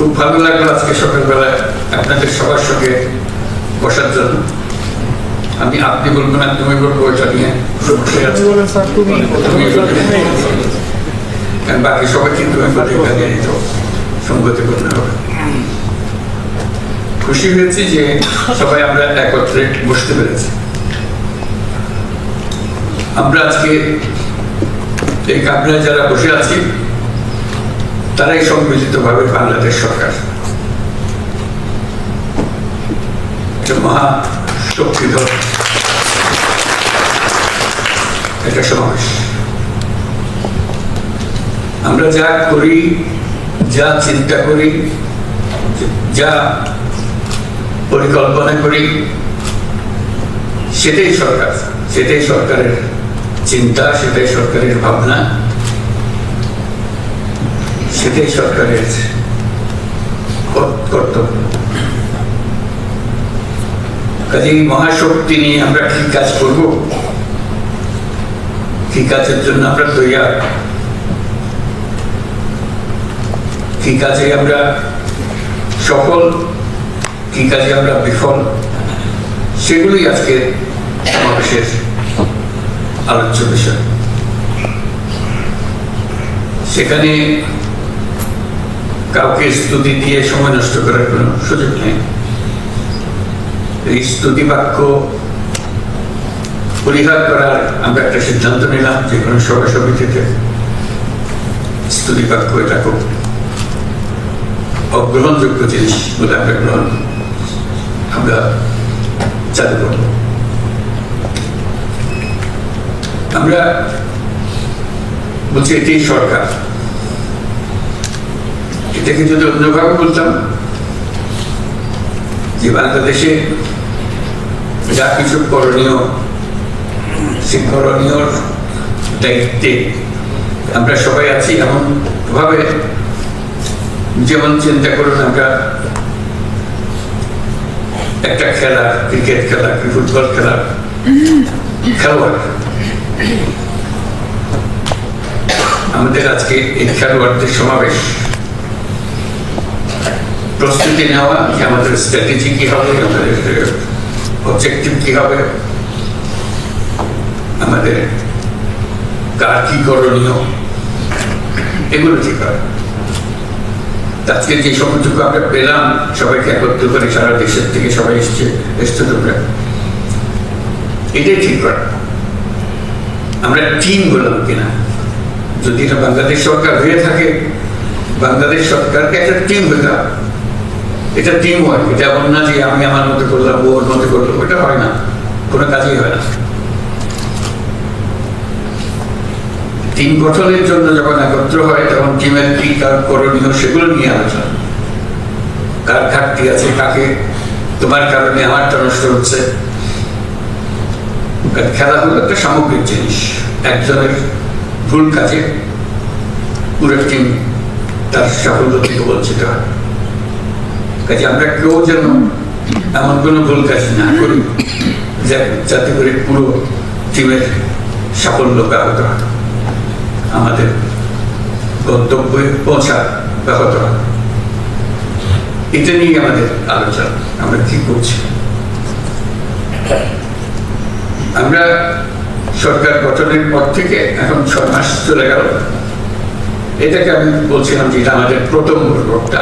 খুব ভালো লাগল আজকে সকালবেলায় আপনাদের সবার সঙ্গে বসার জন্য। আমি আপনি বলব না তুমি বলব। ওইটা নিয়ে বাকি সবাই কিন্তু সঙ্গতি করতে হবে। খুশি হয়েছি যে সবাই আমরা একত্রে বসতে পেরেছি। আমরা আজকে এই কামরায় যারা বসে আছি তারাই সম্মিলিতভাবে বাংলাদেশ সরকার। সমাবেশ। আমরা যা করি, যা চিন্তা করি, যা পরিকল্পনা করি, সেটাই সরকার। সেটাই সরকারের চিন্তা, সেটাই সরকারের ভাবনা। সেটাই সরকারের কর- কর্তব্য। কাজেই মহাশক্তি নিয়ে আমরা কি কাজ করব? কি কাজের জন্য আমরা তৈয়ার? কি কাজে আমরা সফল? কি কাজে আমরা বিফল? সেগুলোই আজকে সমাবেশের আলোচ্য বিষয়। সেখানে কাউকে স্তুতি দিয়ে সময় নষ্ট করার কোনো সুযোগ নেই। এই স্তুতি বাক্য পরিহার করার আমরা একটা সিদ্ধান্ত নিলাম যে কোনো সভা সমিতিতে স্তুতি বাক্য এটা খুব অগ্রহণযোগ্য জিনিস বলে আমরা গ্রহণ আমরা চালু করব। আমরা বলছি এটাই সরকার। এটাকে যদি অন্যভাবে বলতাম, যে বাংলাদেশে যা কিছু করণীয়, সে দায়িত্বে আমরা সবাই আছি এমন ভাবে যেমন চিন্তা করুন আমরা, একটা খেলা, ক্রিকেট খেলা কি ফুটবল খেলা, খেলোয়াড়। আমাদের আজকে এই খেলোয়াড়দের সমাবেশ প্রস্তুতি নেওয়া, যে আমাদের স্ট্র্যাটেজি কি হবে, আমাদের অবজেক্টিভ কি হবে, আমাদের কার কি করণীয়, এগুলো ঠিক হয় আজকে যে সময়টুকু আমরা পেলাম, সবাইকে একত্র করে সারা দেশের থেকে সবাই এসছে এসছে তোমরা। এটাই ঠিক করা। আমরা টিম বললাম কিনা? যদি এটা বাংলাদেশ সরকার হয়ে থাকে, বাংলাদেশ সরকারকে একটা টিম হতে হবে। এটা টিম ওয়ার্ক এটা এমন না যে আমি আমার মতো করলাম ওর মতো করল ওটা হয় না। কোনো কাজই হয় না। টিম গঠনের জন্য যখন একত্র হয়, তখন টিমের কি কার করণীয় সেগুলো নিয়ে আলোচনা। কার ঘাটতি আছে কাকে? তোমার কারণে আমারটা নষ্ট হচ্ছে। খেলা হলো একটা সামগ্রিক জিনিস। একজনের ভুল কাজে পুরো টিম তার সাফল্য থেকে বঞ্চিত হয়। কাজে আমরা কেউ যেন এমন কোনো ভুল কাজ না করি যাতে করে পুরো টিমের সাফল্য ব্যাহত হয়। আমাদের গন্তব্যে পৌঁছা ব্যাহত হয়। এটা নিয়ে আমাদের আলোচনা। আমরা কি করছি? আমরা সরকার গঠনের পর থেকে এখন ছয় মাস চলে গেল। এটাকে আমি বলছিলাম যে আমাদের প্রথম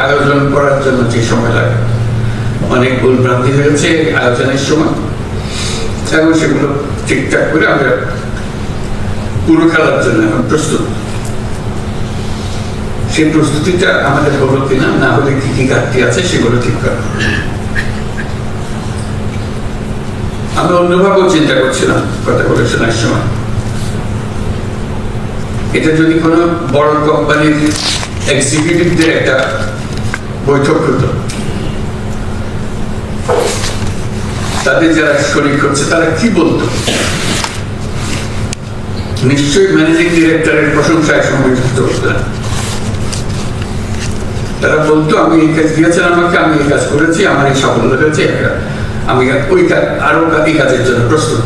আয়োজন করার জন্য যে সময় লাগে। অনেক ভুল ভ্রান্তি হয়েছে আয়োজনের সময়। এবং সেগুলো ঠিকঠাক করে আমরা পুরো খেলার জন্য এখন প্রস্তুত। সেই প্রস্তুতিটা আমাদের হলো কিনা, না হলে কি কি ঘাটতি আছে সেগুলো ঠিক করা। আমি অন্যভাবেও চিন্তা করছিলাম কথা বলে শোনার সময়। এটা যদি কোনো বড় কোম্পানির এক্সিকিউটিভদের একটা বৈঠক হতো, তাদের যারা শরীর করছে, তারা কি বলতো? নিশ্চয়ই ম্যানেজিং ডিরেক্টরের প্রশংসায় সংযুক্ত হতো তারা বলতো, আমি এই কাজ দিয়েছেন আমাকে, আমি এই কাজ করেছি, আমার এই সাফল্য হয়েছে আমি ওই কাজ আরও এই কাজের জন্য প্রস্তুত।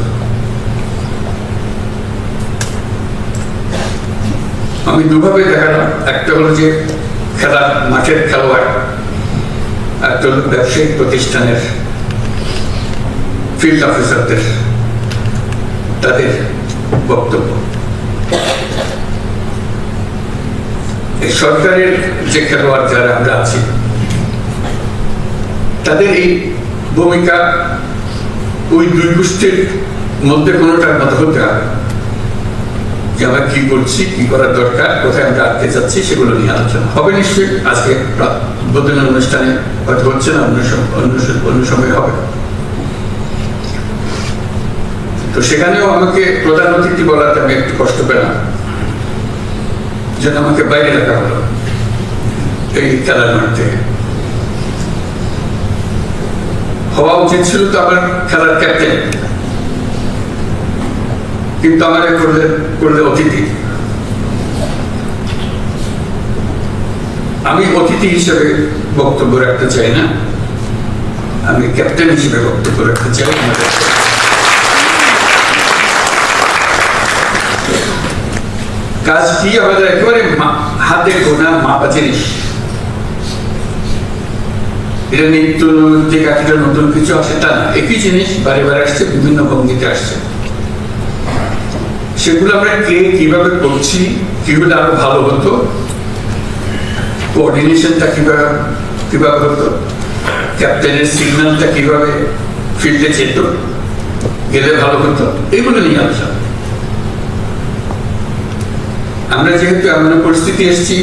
আমি দুভাবে দেখালাম একটা হলো যে খেলা, মাঠের খেলোয়াড়, একটা হলো ব্যবসায়িক প্রতিষ্ঠানের ফিল্ড অফিসারদের তাদের বক্তব্য। এই সরকারের যে খেলোয়াড় যারা আমরা আছি, তাদের এই ভূমিকা ওই দুই গোষ্ঠীর মধ্যে কোনোটার মতো হতে হবে আমরা কি করছি, কি করার দরকার, কোথায় আমরা আটকে যাচ্ছি সেগুলো নিয়ে আলোচনা হবে নিশ্চয়ই। আজকে উদ্বোধনের অনুষ্ঠানে হয়তো হচ্ছে না, অন্য অন্য সময় হবে। তো সেখানেও আমাকে প্রধান অতিথি বলাতে আমি একটু কষ্ট পেলাম। যেন আমাকে বাইরে রাখা হলো, এই খেলার মাঠ। হওয়া উচিত ছিল তো আমার খেলার ক্যাপ্টেন কিন্তু আমার করলে করলে অতিথি। আমি অতিথি হিসেবে বক্তব্য রাখতে চাই না। আমি ক্যাপ্টেন হিসেবে বক্তব্য রাখতে চাই আমাদের। কাজ কি আমাদের একেবারে হাতে গোনা মাপা জিনিস। এটা নিত্য যে কাঠিটা নতুন কিছু আসে তা না। একই জিনিস বারে বারে আসছে, বিভিন্ন ভঙ্গিতে আসছে। সেগুলো আমরা কে কীভাবে করছি কি হলে আরও ভালো হতো? কোঅর্ডিনেশনটা কীভাবে কীভাবে হতো? ক্যাপ্টেনের সিগন্যালটা কীভাবে ফিল্ডে যেত? গেলে ভালো হতো? এগুলো নিয়ে আলোচনা। আমরা যেহেতু এমন পরিস্থিতি এসেছি,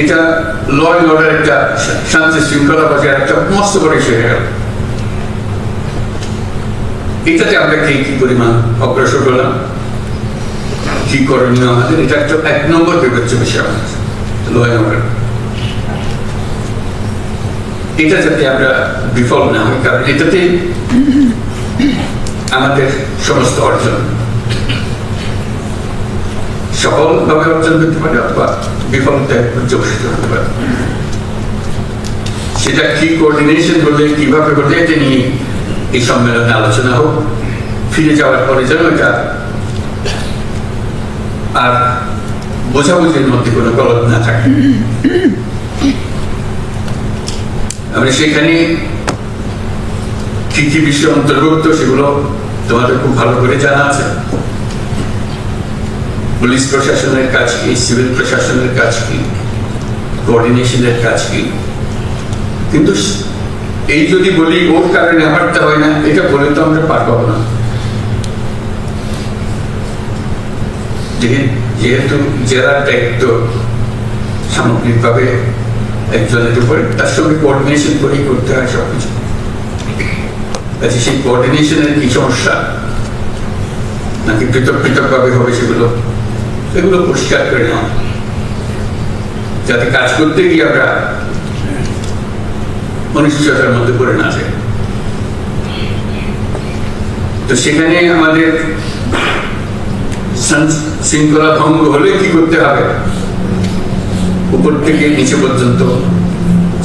এটা ল অ্যান্ড অর্ডার একটা শান্তি শৃঙ্খলা বজায় একটা মস্ত বড় ইস্যু হয়ে গেল। এটাতে আমরা কি কি পরিমাণ অগ্রসর হলাম? কি করণীয় আমাদের? এটা একটা এক নম্বর বিবেচ্য বিষয় আমাদের। এটা যাতে আমরা বিফল না হই, কারণ এটাতে আমাদের সমস্ত অর্জন, সফলভাবে অর্জন করতে পারে অথবা বিফলতায় পর্যবেসিত হতে পারে। সেটা কি কোঅর্ডিনেশন হলে, কীভাবে করলে এটা নিয়ে এই সম্মেলনে আলোচনা হোক, ফিরে যাওয়ার পরে যেন এটা আর বোঝাবুঝির মধ্যে কোনো গলত না থাকে। আমরা সেখানে কি কি বিষয় অন্তর্ভুক্ত সেগুলো তোমাদের খুব ভালো করে জানা আছে। পুলিশ প্রশাসনের কাজ কি, সিভিল প্রশাসনের কাজ কি কোঅর্ডিনেশনের কাজ কি? কিন্তু এই যদি বলি, ওর কারণে আমারটা হয় না, এটা বলে তো আমরা পার পাবো না। যেহে- যেহেতু জেলার দায়িত্ব সামগ্রিকভাবে একজনের উপরে, তার সঙ্গে কোঅর্ডিনেশন করেই করতে হয় সবকিছু। আচ্ছা সেই কোঅর্ডিনেশনের কি সমস্যা? নাকি পৃথক পৃথকভাবে হবে সেগুলো? এগুলো পরিষ্কার করে নেওয়া। যাতে কাজ করতে গিয়ে আমরা অনিশ্চয়তার মধ্যে পড়ে না যাই তো সেখানে আমাদের শৃঙ্খলা ভঙ্গ হলে কি করতে হবে? উপর থেকে নিচে পর্যন্ত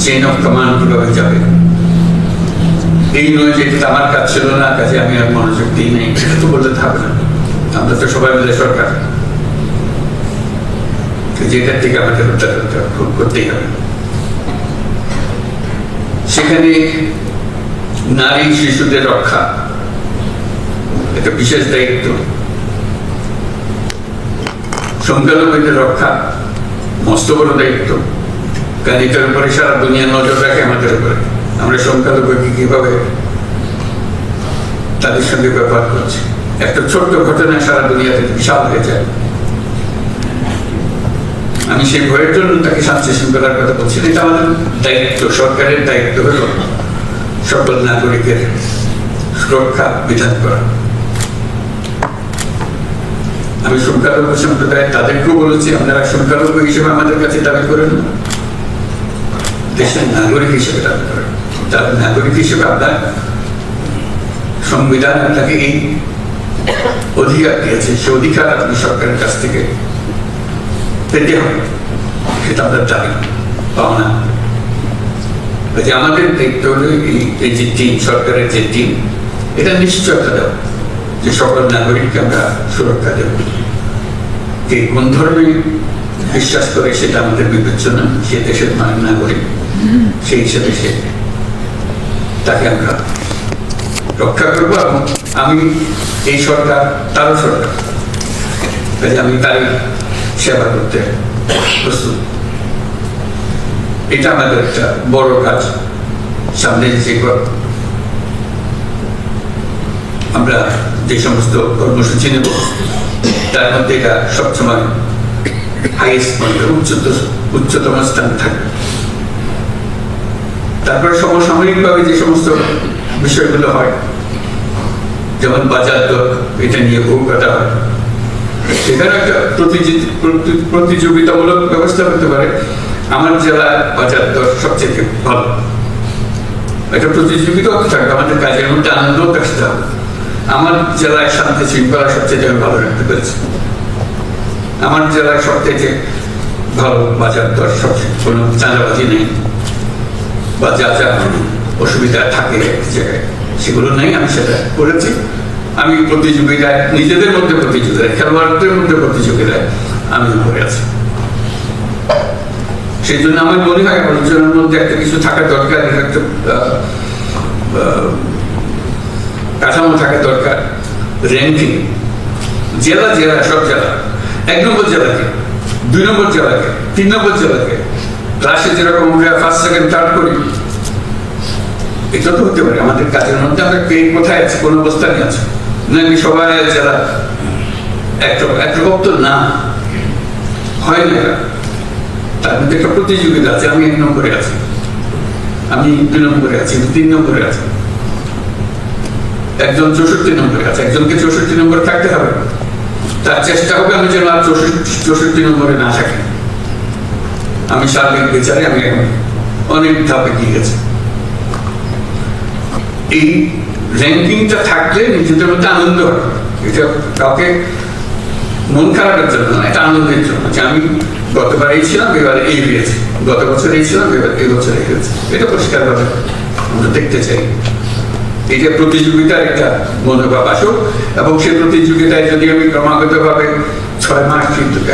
চেইন অফ কমান্ড কীভাবে যাবে। এই নয় যে এটা আমার কাজ ছিল না, কাজে আমি আর মনোযোগ দিই নাই, এটা তো বলতে হবে না। আমরা তো সবাই মিলে সরকার। যেটার থেকে আমাদের উদ্ধার করতেই হবে। সেখানে নারী শিশুদের রক্ষা। এটা বিশেষ দায়িত্ব। সংখ্যালঘুদের রক্ষা, মস্ত বড় দায়িত্ব। কারণ এটার উপরে সারা দুনিয়া নজর রাখে আমাদের উপরে। আমরা সংখ্যালঘুকে কীভাবে তাদের সঙ্গে ব্যবহার করছি? একটা ছোট্ট ঘটনা সারা দুনিয়াতে বিশাল হয়ে যায়। আমি সেই ভয়ের জন্য তাকে শান্তি শৃঙ্খলার কথা বলছি এটা আমাদের দায়িত্ব, সরকারের দায়িত্ব হলো সকল নাগরিকের সুরক্ষা বিধান করা আমি সংখ্যালঘু সম্প্রদায় তাদেরকেও বলেছি, আপনারা সংখ্যালঘু হিসেবে আমাদের কাছে দাবি করেন। দেশের নাগরিক হিসেবে দাবি করেন তার নাগরিক হিসেবে আপনার সংবিধান আপনাকে এই অধিকার দিয়েছে, সে অধিকার আপনি সরকারের কাছ থেকে হবে দাবি পাওনা আমাদের দেখতে হলে এই- যে টিম সরকারের যে টিম এটা নিশ্চয়তা যে সকল নাগরিককে আমরা সুরক্ষা দেব। কে কোন ধর্মে বিশ্বাস করে সেটা আমাদের বিবেচ্য না সে দেশের মা- নাগরিক, সেই হিসেবে সে তাকে আমরা রক্ষা করব এবং আমি এই সরকার, তারও সরকার। আমি তারই সেবা করতে। প্রস্তুত। এটা আমাদের একটা বড় কাজ। সামনে যে আমরা যে সমস্ত কর্মসূচি নেব, তার মধ্যে এটা সবসময় হাইয়েস্ট উচ্চতম স্থান তারপরে সমসাময়িকভাবে যে সমস্ত বিষয়গুলো হয়, যেমন বাজার দর, এটা নিয়ে বহু কথা হয়। সেখানে একটা প্রতিযোগিতামূলক ব্যবস্থা হতে পারে। আমার জেলার বাজার দর সবচেয়ে ভালো। একটা প্রতিযোগিতা থাকবে, আমাদের কাজের মধ্যে আনন্দ হবে। আমার জেলায় শান্তি শৃঙ্খলা সবচেয়ে ভালো রাখতে পেরেছি। আমার জেলায় সবচেয়ে ভালো বাজার দর সবচেয়ে, কোনো চাঁদাবাজি নেই। বা যা যা অসুবিধা থাকে এক জায়গায়, সেগুলো নেই, আমি সেটা করেছি। আমি প্রতিযোগিতায়, নিজেদের মধ্যে প্রতিযোগিতায়, খেলোয়াড়দের মধ্যে প্রতিযোগিতায় আমি করে আছি। সেই জন্য আমার মনে হয় আলোচনার মধ্যে একটা কিছু থাকা দরকার কাঠামো থাকা দরকার। র্যাঙ্কিং জেলা জেলা, সব জেলা। এক নম্বর জেলাকে, দুই নম্বর জেলাকে, তিন নম্বর জেলাকে। ক্লাসে যেরকম আমরা ফার্স্ট সেকেন্ড থার্ড করি, এটা তো হতে পারে। আমাদের কাজের মধ্যে আমরা কে কোথায় আছি? কোন অবস্থানে আছি? নাকি সবাই জেলা একরকম তো না, হয় না তার মধ্যে একটা প্রতিযোগিতা আছে, আমি এক নম্বরে আছি। আমি দুই নম্বরে আছি তিন নম্বরে আছি। একজন চৌষট্টি নম্বরে আছে, একজনকে চৌষট্টি নম্বরে থাকতে হবে। তার চেষ্টা হবে আমি যেন আর চৌষট্টি নম্বরে না থাকি। আমি সার্বিক বিচারে আমি অনেক ধাপে গিয়ে গেছি। এই র্যাঙ্কিংটা থাকলে নিজেদের মধ্যে আনন্দ হয়। এটা কাউকে মন খারাপের জন্য না এটা আনন্দের জন্য। যে আমি গতবার এই ছিলাম, এবার এই হয়েছে। গত বছর এই ছিলাম, এবার এই বছর এই হয়েছে। এটা পরিষ্কারভাবে আমরা দেখতে চাই। এটা প্রতিযোগিতার একটা মনোভাব আসুক, এবং সেই প্রতিযোগিতায় যদি আমি ক্রমাগতভাবে ছয় মাস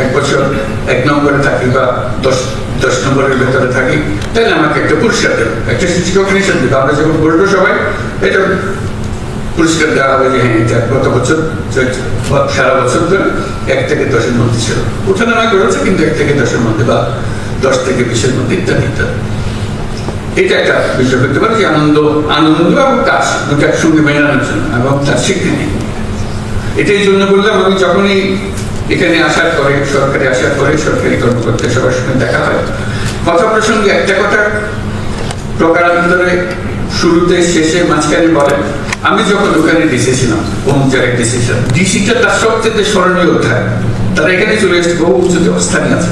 এক বছর, এক নম্বরে থাকি বা দশ দশ নম্বরের ভেতরে থাকি, তাহলে আমাকে একটা পুরস্কার দেবে একটা শিক্ষক নিষেধ দেবে। আমরা যখন বলব সবাই, এটা পুরস্কার দেওয়া হবে যে হ্যাঁ এটা গত বছর সারা বছর ধরে এক থেকে দশের মধ্যে ছিল। ওঠানামা করেছে কিন্তু এক থেকে দশের মধ্যে বা দশ থেকে বিশের মধ্যে ইত্যাদি ইত্যাদি। এটা একটা বিষয় করতে পারে যে আনন্দ আনন্দ এবং কাজ দুটো একসঙ্গে মেলানোর জন্য, এবং তার স্বীকৃতি। এটা এই জন্য বললাম, আমি যখনই এখানে আসার পরে, সরকারে আসার পরে সরকারি কর্মকর্তা সবার সঙ্গে দেখা হয়। কথা প্রসঙ্গে একটা কথা প্রকারান্তরে শুরুতে, শেষে মাঝখানে বলেন, আমি যখন ওখানে ডিসি ছিলাম অমুক জায়গায় ডিসি ডিসিটা তার সবচেয়ে স্মরণীয় অধ্যায়। তারা এখানে চলে এসেছে বহু উচ্চতে অবস্থানে আছে।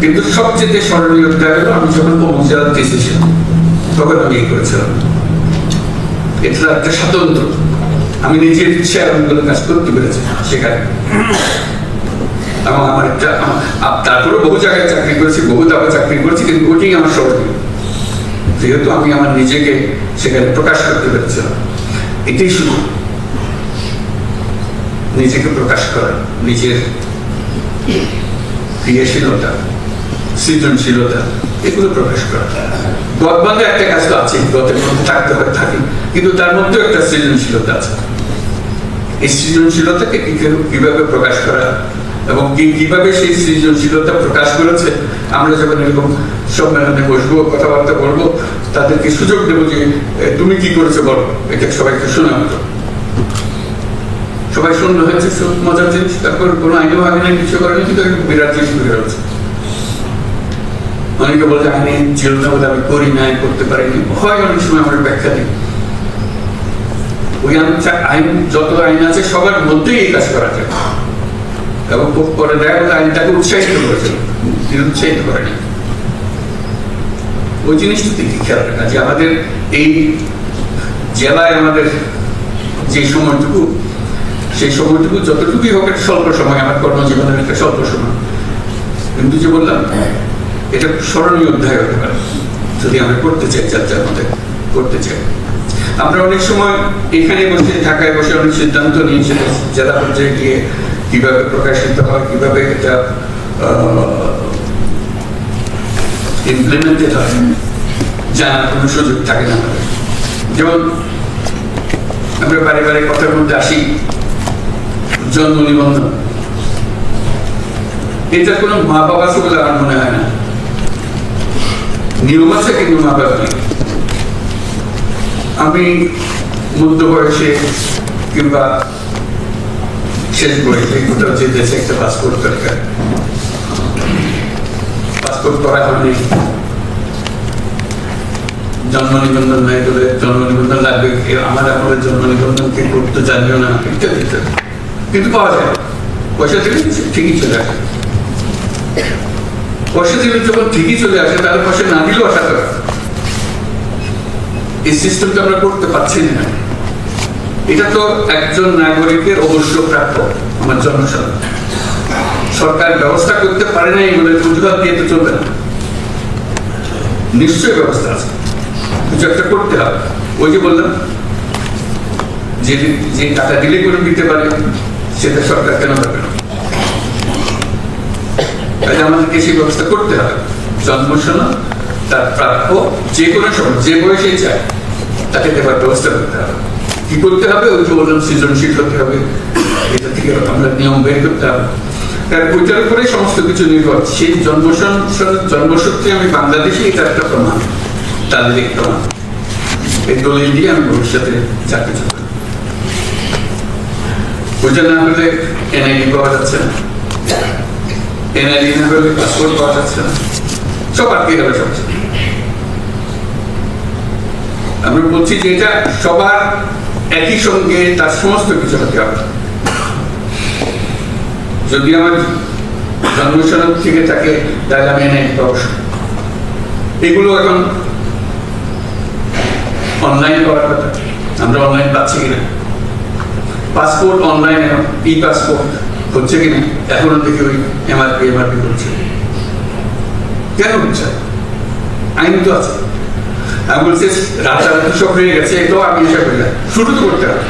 কিন্তু সবচেয়ে স্মরণীয় অধ্যায় হলো, আমি যখন অমুক জেলার ডিসি তখন আমি এই করেছিলাম। এটা একটা স্বাতন্ত্র। আমি নিজের ইচ্ছে অনেকগুলো কাজ করতে পেরেছি সেখানে। এবং আমার একটা তারপরেও বহু জায়গায় চাকরি করেছি, বহু দাবা চাকরি করেছি, কিন্তু ওটাই আমার স্মরণীয় যেহেতু আমি আমার নিজেকে সেখানে প্রকাশ করতে পেরেছিলাম। এটাই শুধু নিজেকে প্রকাশ করা, নিজের ক্রিয়াশীলতা, সৃজনশীলতা, এগুলো প্রকাশ করা। গদ বাঁধা একটা কাজ তো আছে গতের মধ্যে থাকতে হয়, থাকি। কিন্তু তার মধ্যেও একটা সৃজনশীলতা আছে। এই সৃজনশীলতাকে কীভাবে প্রকাশ করা এবং কীভাবে সেই সৃজনশীলতা প্রকাশ করেছে? আমরা যখন এরকম সম্মেলনে বসবো, কথাবার্তা বলব, তাদেরকে সুযোগ দেবো যে তুমি কি করেছ বলো? এটা সবাইকে শোনা হতো সবাই শূন্য হয়েছে মজার জিনিস। তারপর কোনো আইনও নাই, কিছু করেনি, কিন্তু একটা বিরাট জিনিস বের হচ্ছে অনেকে বলছে আইনে ছিল না আমি করি নাই, করতে পারিনি। হয় অনেক সময় আমার ব্যাখ্যা দিই। ওই আইন যত আইন আছে, সবার মধ্যেই এই কাজ করা যায়। এবং আইনটাকে উৎসাহিত করেছিল নিরুৎসাহিত করেনি ওই জিনিসটা দিকে খেয়াল রাখা যে আমাদের এই জেলায় আমাদের যে সময়টুকু, সেই সময়টুকু যতটুকুই হোক একটা স্বল্প সময়, আমার কর্মজীবনের একটা স্বল্প সময়। কিন্তু যে বললাম, এটা স্মরণীয় অধ্যায় হতে পারে। যদি আমরা করতে চাই যার মধ্যে করতে চাই। আমরা অনেক সময় এখানে বসে, ঢাকায় বসে অনেক সিদ্ধান্ত নিয়েছি জেলা পর্যায়ে গিয়ে কীভাবে প্রকাশিত হয়, কীভাবে এটা ইমপ্লিমেন্টেড হয় কোনো সুযোগ থাকে না। যেমন আমরা বারে বারে কথার মধ্যে আসি, জন্ম নিবন্ধন। এটা কোনো মা বাবা বলে আমার মনে হয় না। নিয়ম আছে কিন্তু মা বাবা নেই। আমি মধ্য বয়সে কিংবা শেষ বয়সে কোথাও দেশে একটা পাসপোর্ট দরকার। পাসপোর্ট করা হয়নি। জন্ম নিবন্ধন নাই বলে জন্ম নিবন্ধন লাগবে। আমার আপনার জন্ম নিবন্ধন কে করতে জানিও না, ইত্যাদি ইত্যাদি। কিন্তু পাওয়া যায়। পয়সা দিলে ঠিকই চলে আসে। পয়সা দিলে যখন ঠিকই চলে আসে, তাহলে পয়সা না দিলেও আশা করা। এই সিস্টেমটা আমরা করতে পারছি না। এটা তো একজন নাগরিকের অবশ্য প্রাপ্য, আমার জনসাধারণ। সরকার ব্যবস্থা করতে পারে অজুহাত দিয়ে তো চলবে না। ব্যবস্থা আছে। কিছু একটা করতে হবে। ওই যে বললাম, যে যে টাকা দিলে করে দিতে পারে, সেটা সরকার কেন পারবে না? তাহলে আমাদেরকে সেই ব্যবস্থা করতে হবে। জন্মসনদ তার প্রাপ্য, যে কোনো সময়, যে বয়সে চায়। তাকে দেওয়ার ব্যবস্থা করতে হবে। কি করতে হবে? ওই যে বললাম, সৃজনশীল হতে হবে। এটা থেকে আমরা নিয়ম বের করতে হবে। কারণ ওইটার উপরে সমস্ত কিছু নির্ভর। সেই জন্মসূত্রে আমি বাংলাদেশে এটা একটা প্রমাণ। তাদের প্রমাণ। এই দলিল দিয়ে আমি ভবিষ্যতে চাকরি করব। না হলে এনআইডি পাওয়া যাচ্ছে না। এনআইডি না হলে পাসপোর্ট পাওয়া যাচ্ছে না। সব আটকে গেল সব। আমরা বলছি যে এটা সবার একই সঙ্গে তার সমস্ত কিছু হতে হবে। যদি আমার জন্মসনদ থেকে থাকে তাহলে আমি পাবো এগুলো এখন অনলাইন করার কথা। আমরা অনলাইন পাচ্ছি কিনা? পাসপোর্ট অনলাইন এখন ই পাসপোর্ট হচ্ছে কিনা? এখনও দেখি ওই এমআরপি এমআরপি করছে কেন হচ্ছে? আইন তো আছে। আমি বলছি রাতারাতি হয়ে গেছে এটাও আমি আশা করি না। শুরু তো করতে হবে।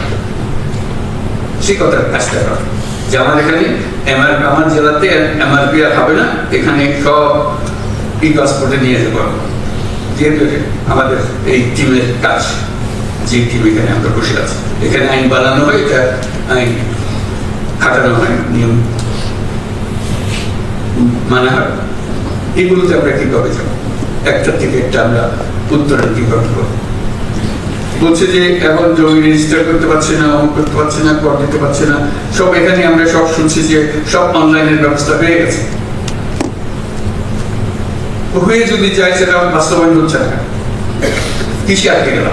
সেই কথা কাজটা করা যে আমার এখানে আমার জেলাতে এমআরপি আর হবে না, এখানে সব ই পাসপোর্টে নিয়ে পারব যেহেতু আমাদের এই টিমের কাজ, যে টিম এখানে আমরা বসে আছি। এখানে আইন বানানো হয়, এটা আইন খাটানো হয়, নিয়ম মানা হয়। এগুলোতে আমরা কীভাবে যাব? একটা থেকে একটা আমরা উত্তরের করব বলছে যে, এখন জমি রেজিস্টার করতে পারছে না অমুক করতে পারছে না কর দিতে পারছে না, সব এখানে আমরা সব শুনছি যে সব অনলাইনের ব্যবস্থা হয়ে গেছে। হয়ে যদি সেটা বাস্তবায়ন হচ্ছে না। আটকে গেলাম?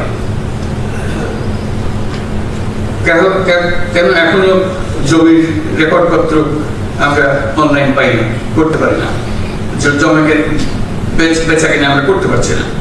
কেন- কেন এখনও জমির রেকর্ডপত্র আমরা অনলাইন পাই না করতে পারি না। জমিকে বেচা কিনা আমরা করতে পারছি না।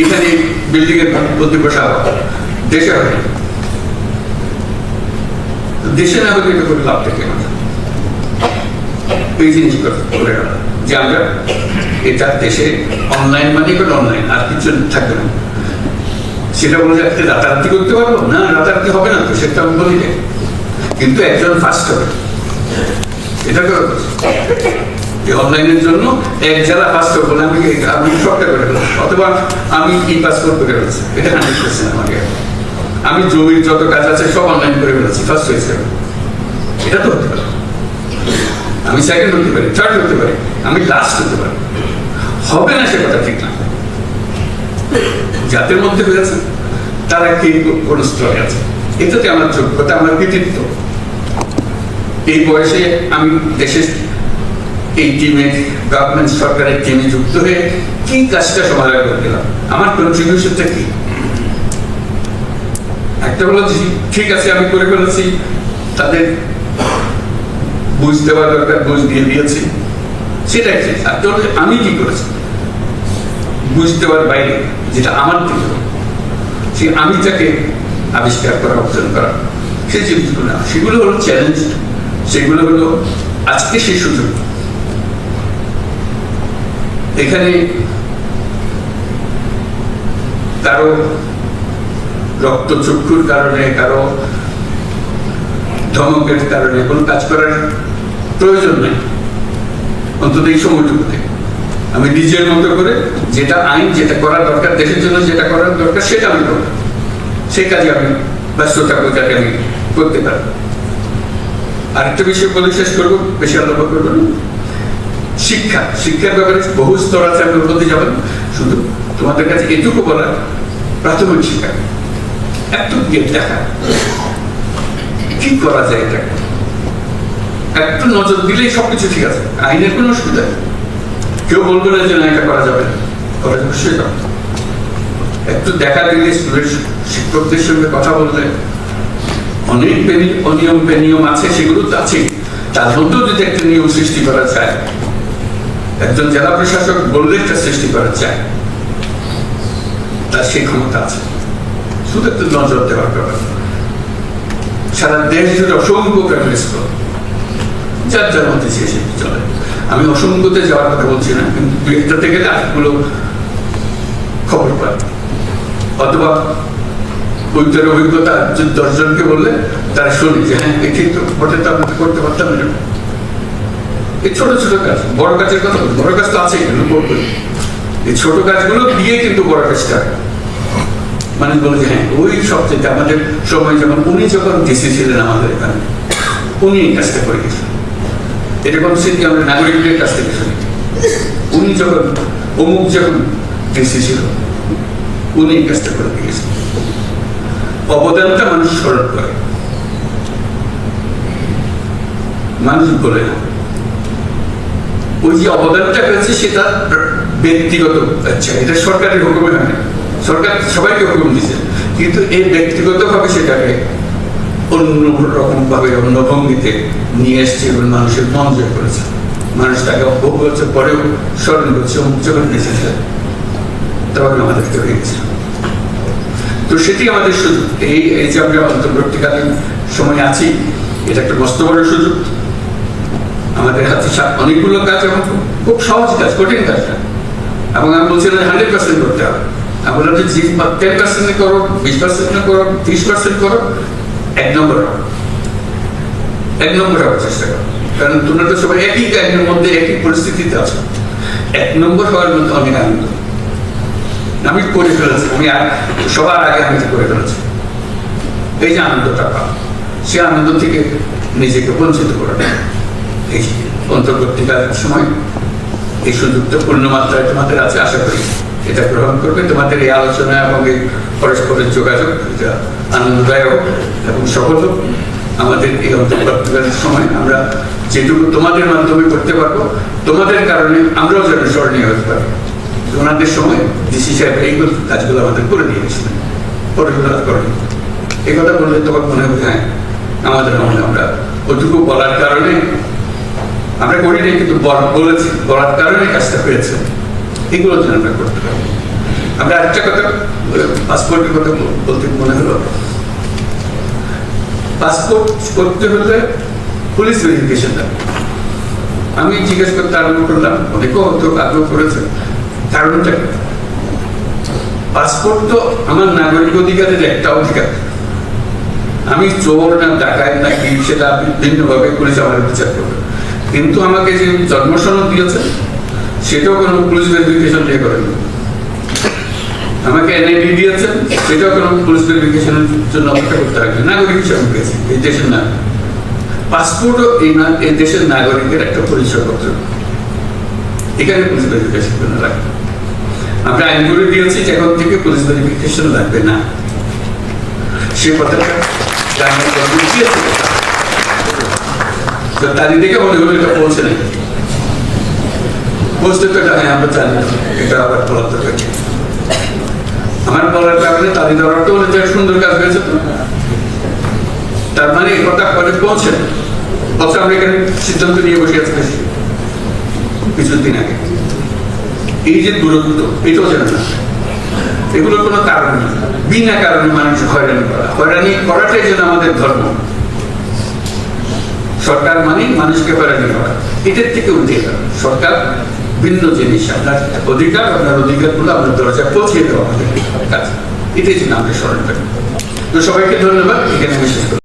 এখানে বিল্ডিং এর বসা দেশে হয়। দেশে না হলে এটা করে লাভ থেকে এই জিনিস করে যে আমরা এটা দেশে অনলাইন মানে করে অনলাইন আর কিছু থাকবে না। সেটা বলে যাচ্ছে রাতারাতি করতে পারব? না, রাতারাতি হবে না তো, সেটা আমি বলি কিন্তু একজন ফার্স্ট হবে। এটা করে এই অনলাইনের জন্য এক জেলা ফার্স্ট হবে না, আমি আমি করে অথবা আমি ই ফেলছি এটা আমাকে। আমি জমির যত কাজ আছে সব অনলাইন করে ফেলেছি ফার্স্ট হয়েছে এটা তো হতে পারে। আমি সেকেন্ড হতে পারি থার্ড হতে পারি, আমি লাস্ট হতে পারি। হবে না সে কথা ঠিক না। জাতের মধ্যে হয়েছে তারা কি কোন স্তরে আছে? এটাতে আমার যোগ্যতা, আমার কৃতিত্ব। এই বয়সে আমি দেশের এই টিমে গভর্নমেন্ট সরকারের টিমে যুক্ত হয়ে কি কাজটা সমাধান আমার কন্ট্রিবিউশনটা কি? একটা হলো ঠিক আছে, আমি করে ফেলেছি, তাদের দরকার, বুঝ দিয়ে দিয়েছি। আর আমি কি করেছি? বুঝতে পারার বাইরে, যেটা আমার থেকে সেই আমিটাকে আবিষ্কার করা, অর্জন করা সেই জিনিসগুলো সেগুলো হলো চ্যালেঞ্জ সেগুলো হলো আজকে সেই সুযোগ। এখানে কারও রক্তচক্ষুর কারণে, কারও ধমকের কারণে কোনো কাজ করার প্রয়োজন নেই। অন্তত এই সময়টুকুতে আমি নিজের মতো করে যেটা আইন, যেটা করা দরকার, দেশের জন্য যেটা করার দরকার, সেটা আমি করব। সেই কাজে আমি ব্যস্ত থাকব যাতে আমি করতে পারব। আরেকটা বিষয় বলে শেষ করব, বেশি আলোচনা করব শিক্ষা। শিক্ষার ব্যাপারে বহু স্তর আছে, আমি ওর যাবেন শুধু তোমাদের কাছে এটুকু বলা প্রাথমিক শিক্ষা। একটু গিয়ে দেখা। কি করা যায় এটা? একটু নজর দিলেই সবকিছু ঠিক আছে। আইনের কোনো অসুবিধা নেই। কেউ বলবে না যে না, এটা করা যাবে না। যাবে একটু দেখা দিলে স্কুলের শিক্ষকদের সঙ্গে কথা বললে। অনেক অনিয়ম বেনিয়ম আছে, সেগুলো তো আছে তার মধ্যেও যদি একটা নিয়ম সৃষ্টি করা যায় একজন জেলা প্রশাসক বললে একটা সৃষ্টি করা যায়। তার সেই ক্ষমতা আছে। শুধু একটু নজর দেওয়ার ব্যাপার। সারা দেশ জুড়ে অসংখ্য প্রাইমারি যার যার মধ্যে সে চলে। আমি অসংখ্যতে যাওয়ার কথা বলছি না, কিন্তু দুই একটাতে গেলে আরেকগুলো খবর পাই অথবা বৈদ্যের অভিজ্ঞতা দশজনকে বললে তারা শুনি যে হ্যাঁ তো, ভোটে তো আমরা করতে পারতাম না। এই ছোট ছোট কাজ, বড় কাজের কথা বড় কাজ তো করবে এই ছোট কাজগুলো দিয়ে কিন্তু বড় কাজটা। মানুষ বলে যে হ্যাঁ ওই আমাদের সময় যখন, উনি যখন ডিসি ছিলেন আমাদের এখানে, উনি এই কাজটা করে গেছেন। এরকম স্মৃতি আমরা নাগরিকদের কাছ থেকে শুনি? উনি যখন, অমুক যখন ডিসি ছিল, উনি এই কাজটা করে গেছেন। অবদানটা মানুষ স্মরণ করে। মানুষ বলে না। ওই যে অবদানটা হয়েছে সেটা ব্যক্তিগত আচ্ছা এটা সরকারের হুকুমে হয় না। সরকার সবাইকে হুকুম দিচ্ছে কিন্তু এই ব্যক্তিগতভাবে সেটাকে অন্য রকম ভাবে অন্য ভঙ্গিতে নিয়ে এসছে এবং মানুষের মন জয় করেছে। মানুষ তাকে বহু পরেও স্মরণ করছে যখন এসেছে, তখন আমাদেরকে হয়ে গেছে তো সেটি আমাদের সুযোগ। এই এই যে আমরা অন্তর্বর্তীকালীন সময় আছি, এটা একটা মস্ত বড় সুযোগ। আমাদের হাতে অনেকগুলো কাজ এবং খুব- সহজ কাজ, কঠিন কাজ না। এবং আমি বলছি হান্ড্রেড পার্সেন্ট করতে হবে। আমি বললাম যে টেন পার্সেন্ট করো, বিশ পার্সেন্ট করো পার্সেন্ট করো, এক নম্বর এক নম্বর হওয়ার চেষ্টা করো। কারণ তোমরা তো সবাই একই মধ্যে একই পরিস্থিতিতে আছো। এক নম্বর হওয়ার মধ্যে অনেক আনন্দ আমি করে। ফেলেছি। আমি সবার আগে আমি করে ফেলেছি। এই যে আনন্দটা সে আনন্দ থেকে নিজেকে বঞ্চিত করে। এই অন্তর্বর্তীকালীন সময় এই সুযোগটা পূর্ণ মাত্রায় তোমাদের আছে, আশা করি। এটা গ্রহণ করবে। তোমাদের এই আলোচনা এবং এই পরস্পরের যোগাযোগ আনন্দদায়ক এবং সফল। আমাদের এই অন্তর্বর্তীকালীন সময় আমরা যেটুকু তোমাদের মাধ্যমে করতে পারব, তোমাদের কারণে আমরাও যেন স্মরণীয় হতে পারি। ওনাদের সময় ডিসি সাহেব এইগুলো কাজগুলো আমাদের করে দিয়ে গেছিলেন করেন। এই কথা বললে তোমার মনে হবে হ্যাঁ আমাদের মনে আমরা ওটুকু বলার কারণে আমরা করি নাই কিন্তু বল- বলেছি, বলার কারণে কাজটা হয়েছে। এগুলো যেন আমরা করতে পারি। আমরা আরেকটা কথা, পাসপোর্টের কথা বল- বলতে মনে হলো। পাসপোর্ট করতে হলে পুলিশ ভেরিফিকেশন লাগবে। আমি জিজ্ঞেস করতে আরম্ভ করলাম, অনেকেও হয়তো আগ্রহ করেছে কারণটা পাসপোর্ট তো আমার নাগরিক অধিকারের একটা অধিকার। আমি চোর না ডাকায় না, কি সেটা ভিন্নভাবে পুলিশ আমার বিচার করবে। কিন্তু আমাকে যে জন্ম সনদ দিয়েছে, সেটাও কোনো পুলিশ ভেরিফিকেশন দিয়ে করেনি। আমাকে এনআইডি দিয়েছেন সেটাও কোনো পুলিশ ভেরিফিকেশনের জন্য অপেক্ষা করতে হবে নাগরিক হিসাবে পেয়েছি, এই দেশের নাগরিক। পাসপোর্টও এই না- এই দেশের নাগরিকের একটা পরিচয়পত্র। এখানে পুলিশ ভেরিফিকেশন জন্য লাগবে আমরা আইন করে দিয়েছি এখন থেকে পুলিশ ভেরিফিকেশন লাগবে না। সে কথাটা গ্রামের গভর্নমেন্ট দিয়েছে। তো তাদের দেখে মনে হলো এটা পৌঁছে নাই পৌঁছতে আমরা জানি এটা আবার দরকার আমার বলার কারণে সুন্দর কাজ হয়েছে তো। তার মানে কথা পৌঁছে। অথচ আমরা এখানে সিদ্ধান্ত নিয়ে বসে আছি কিছুদিন আগে। এই যে দূরত্ব, এটাও যেন না এগুলোর কোনো কারণ নেই। বিনা কারণে মানুষ হয়রানি করা। হয়রানি করাটাই যেন আমাদের ধর্ম। সরকার মানে মানুষকে হয়রানি করা এটার থেকে উঠে গেল সরকার ভিন্ন জিনিস, আপনার অধিকার আপনার অধিকারগুলো আপনার দরজা পৌঁছে দেওয়া আমাদের কাছে এটাই জন্য আমরা স্মরণ করি তো সবাইকে ধন্যবাদ। এখানে আমি শেষ করছি।